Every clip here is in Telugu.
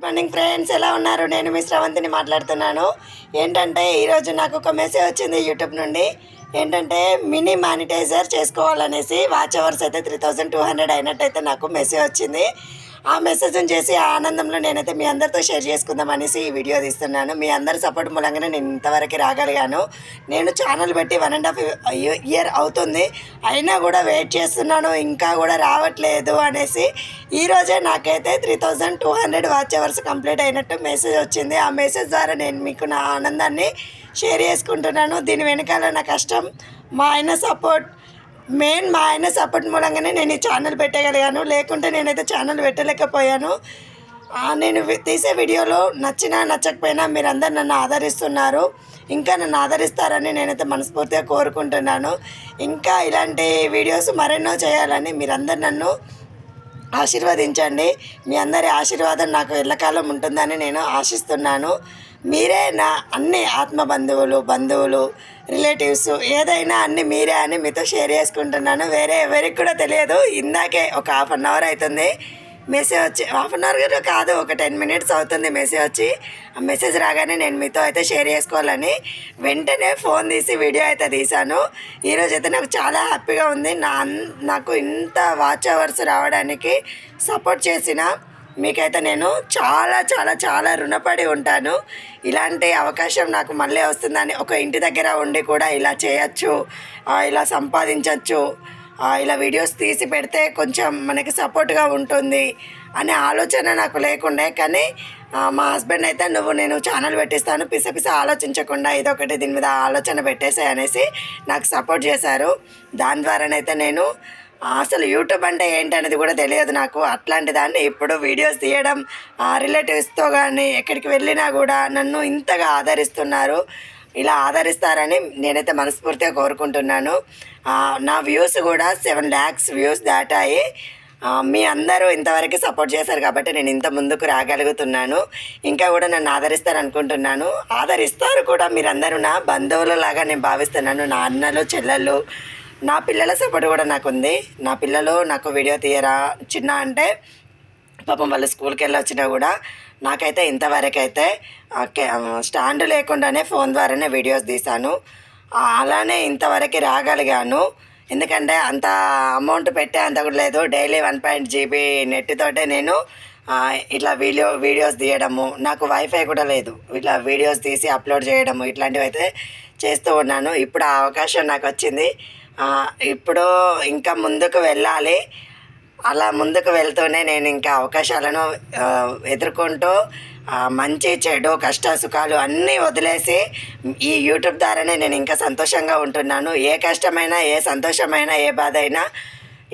మార్నింగ్ ఫ్రెండ్స్ ఎలా ఉన్నారు? నేను మీ శ్రవంతిని మాట్లాడుతున్నాను. ఏంటంటే ఈరోజు నాకు ఒక మెసేజ్ వచ్చింది యూట్యూబ్ నుండి. ఏంటంటే మినీ మానిటైజర్ చేసుకోవాలనేసి వాచ్ అవర్స్ అయితే త్రీ థౌజండ్ టూ హండ్రెడ్ అయినట్టయితే నాకు మెసేజ్ వచ్చింది. ఆ మెసేజ్ని చేసి ఆ ఆనందంలో నేనైతే మీ అందరితో షేర్ చేసుకుందాం అనేసి ఈ వీడియో తీస్తున్నాను. మీ అందరి సపోర్ట్ మూలంగానే నేను ఇంతవరకు రాగలిగాను. నేను ఛానల్ పెట్టి వన్ అండ్ హాఫ్ ఇయర్ అవుతుంది. అయినా కూడా వెయిట్ చేస్తున్నాను. ఇంకా కూడా రావట్లేదు అనేసి ఈరోజే నాకైతే three thousand two hundred watch hours complete అయినట్టు మెసేజ్ వచ్చింది. ఆ మెసేజ్ ద్వారా నేను మీకు నా ఆనందాన్ని షేర్ చేసుకుంటున్నాను. దీని వెనకాల నా కష్టం మా ఆయన సపోర్ట్ మెయిన్ మా ఆయన సపోర్ట్ మూలంగానే నేను ఈ ఛానల్ పెట్టగలిగాను. లేకుంటే నేనైతే ఛానల్ పెట్టలేకపోయాను. నేను తీసే వీడియోలో నచ్చినా నచ్చకపోయినా మీరందరూ నన్ను ఆదరిస్తున్నారు. ఇంకా నన్ను ఆదరిస్తారని నేనైతే మనస్ఫూర్తిగా కోరుకుంటున్నాను. ఇంకా ఇలాంటి వీడియోస్ మరెన్నో చేయాలని మీరందరు నన్ను ఆశీర్వదించండి. మీ అందరి ఆశీర్వాదం నాకు ఎల్లకాలం ఉంటుందని నేను ఆశిస్తున్నాను. మీరే నా అన్ని ఆత్మ బంధువులు బంధువులు రిలేటివ్స్ ఏదైనా అన్ని మీరే అని మీతో షేర్ చేసుకుంటున్నాను. వేరే ఎవరికి కూడా తెలియదు. ఇందాకే ఒక హాఫ్ అన్ అవర్ అవుతుంది. మెసేజ్ వచ్చి హాఫ్ అన్ అవర్ కాదు ఒక టెన్ మినిట్స్ అవుతుంది మెసేజ్ వచ్చి. ఆ మెసేజ్ రాగానే నేను మీతో అయితే షేర్ చేసుకోవాలని వెంటనే ఫోన్ తీసి వీడియో అయితే తీశాను. ఈరోజు అయితే నాకు చాలా హ్యాపీగా ఉంది. నా నాకు ఇంత వాచ్ అవర్స్ రావడానికి సపోర్ట్ చేసిన మీకైతే నేను చాలా చాలా చాలా రుణపడి ఉంటాను. ఇలాంటి అవకాశం నాకు మళ్ళీ వస్తుందని ఒక ఇంటి దగ్గర ఉండి కూడా ఇలా చేయొచ్చు ఇలా సంపాదించవచ్చు ఇలా వీడియోస్ తీసి పెడితే కొంచెం మనకి సపోర్ట్గా ఉంటుంది అనే ఆలోచన నాకు లేకుండే కానీ మా హస్బెండ్ అయితే నువ్వు నేను ఛానల్ పెట్టిస్తాను పిస పిస ఆలోచించకుండా ఇదొకటి దీని మీద ఆలోచన పెట్టేసాయి అనేసి నాకు సపోర్ట్ చేశారు. దాని ద్వారానైతే నేను అసలు యూట్యూబ్ అంటే ఏంటి అనేది కూడా తెలియదు నాకు. అట్లాంటి దాన్ని ఇప్పుడు వీడియోస్ తీయడం రిలేటివ్స్తో కానీ ఎక్కడికి వెళ్ళినా కూడా నన్ను ఇంతగా ఆదరిస్తున్నారు. ఇలా ఆదరిస్తారని నేనైతే మనస్ఫూర్తిగా కోరుకుంటున్నాను. నా వ్యూస్ కూడా సెవెన్ ల్యాక్స్ వ్యూస్ దాటాయి. మీ అందరూ ఇంతవరకు సపోర్ట్ చేశారు కాబట్టి నేను ఇంత ముందుకు రాగలుగుతున్నాను. ఇంకా కూడా నన్ను ఆదరిస్తారు అనుకుంటున్నాను. ఆదరిస్తారు కూడా మీరందరూ నా బంధువులు లాగా నేను భావిస్తున్నాను. నా అన్నలు చెల్లెళ్ళు నా పిల్లల సపోర్ట్ కూడా నాకు ఉంది నా పిల్లలు నాకు వీడియో తీయరా చిన్న అంటే పాపం వాళ్ళు స్కూల్కి వెళ్ళి వచ్చినా కూడా నాకైతే ఇంతవరకు అయితే స్టాండ్ లేకుండానే ఫోన్ ద్వారానే వీడియోస్ తీశాను. అలానే ఇంతవరకు రాగలిగాను. ఎందుకంటే అంత అమౌంట్ పెట్టే అంత కూడా లేదు. డైలీ వన్ పాయింట్ జీబీ నెట్తోటే నేను ఇట్లా వీడియో వీడియోస్ తీయడము. నాకు వైఫై కూడా లేదు. ఇట్లా వీడియోస్ తీసి అప్లోడ్ చేయడము ఇట్లాంటివి అయితే చేస్తూ ఉన్నాను. ఇప్పుడు ఆ అవకాశం నాకు వచ్చింది. ఇప్పుడు ఇంకా ముందుకు వెళ్ళాలి. అలా ముందుకు వెళ్తూనే నేను ఇంకా అవకాశాలను ఎదుర్కొంటూ మంచి చెడు కష్ట సుఖాలు అన్నీ వదిలేసి ఈ యూట్యూబ్ ద్వారానే నేను ఇంకా సంతోషంగా ఉంటున్నాను. ఏ కష్టమైనా ఏ సంతోషమైనా ఏ బాధ అయినా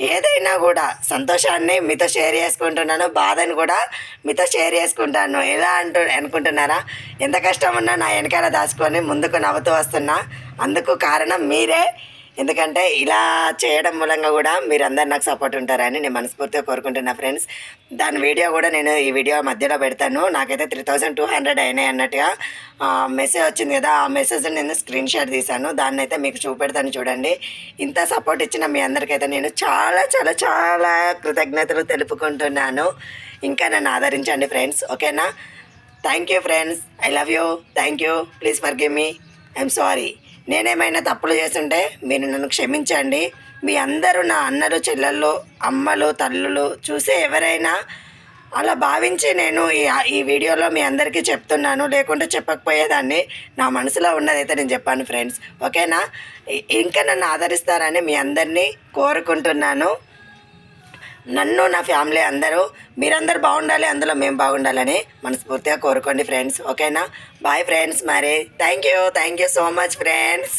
ఏదైనా కూడా సంతోషాన్ని మీతో షేర్ చేసుకుంటున్నాను. బాధని కూడా మీతో షేర్ చేసుకుంటాను. ఎలా అంటూ అనుకుంటున్నారా? ఎంత కష్టం ఉన్నా నా వెనకాల దాచుకొని ముందుకు నవ్వుతూ వస్తున్నా. అందుకు కారణం మీరే. ఎందుకంటే ఇలా చేయడం మూలంగా కూడా మీరందరూ నాకు సపోర్ట్ ఉంటారని నేను మనస్ఫూర్తిగా కోరుకుంటున్నా ఫ్రెండ్స్ దాని వీడియో కూడా నేను ఈ వీడియో మధ్యలో పెడతాను. నాకైతే త్రీ థౌజండ్ టూ హండ్రెడ్ అయినాయి అన్నట్టుగా మెసేజ్ వచ్చింది కదా ఆ మెసేజ్ నేను స్క్రీన్ షాట్ తీశాను. దాన్ని అయితే మీకు చూపెడతాను చూడండి. ఇంత సపోర్ట్ ఇచ్చిన మీ అందరికైతే నేను చాలా చాలా చాలా కృతజ్ఞతలు తెలుపుకుంటున్నాను. ఇంకా నన్ను ఆదరించండి ఫ్రెండ్స్ ఓకేనా? Thank you friends I love you thank you please for give me I'm sorry నేనేమైనా తప్పులు చేస్తుంటే మీరు నన్ను క్షమించండి. మీ అందరూ నా అన్నలు చెల్లెళ్ళు అమ్మలు తల్లులు చూసే ఎవరైనా అలా భావించి నేను ఈ ఈ వీడియోలో మీ అందరికీ చెప్తున్నాను. లేకుంటే చెప్పకపోయేదాన్ని. నా మనసులో ఉన్నదైతే నేను చెప్పాను ఫ్రెండ్స్. ఓకేనా? ఇంకా నన్ను ఆదరిస్తారని మీ అందరినీ కోరుకుంటున్నాను. నన్ను నా ఫ్యామిలీ అందరూ మీరందరూ బాగుండాలి అందులో మేము బాగుండాలని మనస్ఫూర్తిగా కోరుకోండి ఫ్రెండ్స్. ఓకేనా? Bye friends. మరి thank you thank you so much friends